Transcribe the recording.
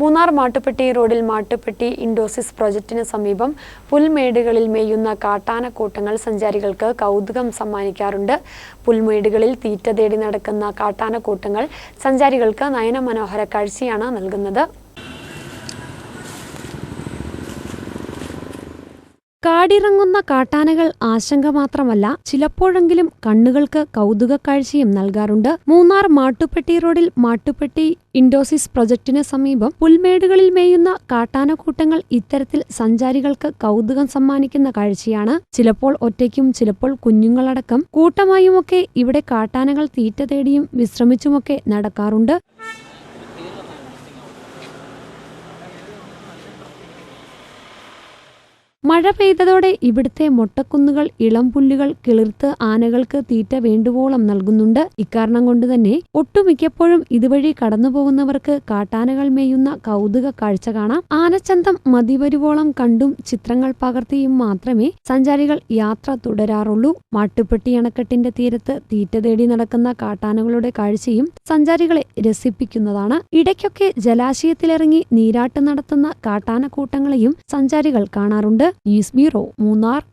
മൂന്നാർ മാട്ടുപ്പെട്ടി റോഡിൽ മാട്ടുപ്പെട്ടി ഇൻഡോസിസ് പ്രൊജക്ടിന് സമീപം പുൽമേടുകളിൽ മേയുന്ന കാട്ടാനക്കൂട്ടങ്ങൾ സഞ്ചാരികൾക്ക് കൗതുകം സമ്മാനിക്കാറുണ്ട്. പുൽമേടുകളിൽ തീറ്റ തേടി നടക്കുന്ന കാട്ടാനക്കൂട്ടങ്ങൾ സഞ്ചാരികൾക്ക് നയനമനോഹര കാഴ്ചയാണ് നൽകുന്നത്. കാടിറങ്ങുന്ന കാട്ടാനകൾ ആശങ്ക മാത്രമല്ല ചിലപ്പോഴെങ്കിലും കണ്ണുകൾക്ക് കൗതുക കാഴ്ചയും നൽകാറുണ്ട്. മൂന്നാർ മാട്ടുപ്പെട്ടി റോഡിൽ മാട്ടുപ്പെട്ടി ഇൻഡോസിസ് പ്രൊജക്ടിന് സമീപം പുൽമേടുകളിൽ മേയുന്ന കാട്ടാനക്കൂട്ടങ്ങൾ ഇത്തരത്തിൽ സഞ്ചാരികൾക്ക് കൗതുകം സമ്മാനിക്കുന്ന കാഴ്ചയാണ്. ചിലപ്പോൾ ഒറ്റയ്ക്കും ചിലപ്പോൾ കുഞ്ഞുങ്ങളടക്കം. കൂട്ടമായുമൊക്കെ ഇവിടെ കാട്ടാനകൾ തീറ്റ തേടിയും വിശ്രമിച്ചുമൊക്കെ നടക്കാറുണ്ട്. മഴ പെയ്തതോടെ ഇവിടുത്തെ മൊട്ടക്കുന്നുകൾ ഇളം പുല്ലുകൾ കിളിർത്ത് ആനകൾക്ക് തീറ്റ വേണ്ടുവോളം നൽകുന്നുണ്ട്. ഇക്കാരണം കൊണ്ട് തന്നെ ഒട്ടുമിക്കപ്പോഴും ഇതുവഴി കടന്നുപോകുന്നവർക്ക് കാട്ടാനകൾ മേയുന്ന കൗതുക കാഴ്ച കാണാം. ആനച്ചന്തം മതിവരുവോളം കണ്ടും ചിത്രങ്ങൾ പകർത്തിയും മാത്രമേ സഞ്ചാരികൾ യാത്ര തുടരാറുള്ളൂ. മാട്ടുപ്പെട്ടി അണക്കെട്ടിന്റെ തീരത്ത് തീറ്റ തേടി നടക്കുന്ന കാട്ടാനകളുടെ കാഴ്ചയും സഞ്ചാരികളെ രസിപ്പിക്കുന്നതാണ്. ഇടയ്ക്കൊക്കെ ജലാശയത്തിലിറങ്ങി നീരാട്ട് നടത്തുന്ന കാട്ടാനക്കൂട്ടങ്ങളെയും സഞ്ചാരികൾ കാണാറുണ്ട്. и Смиру Мунар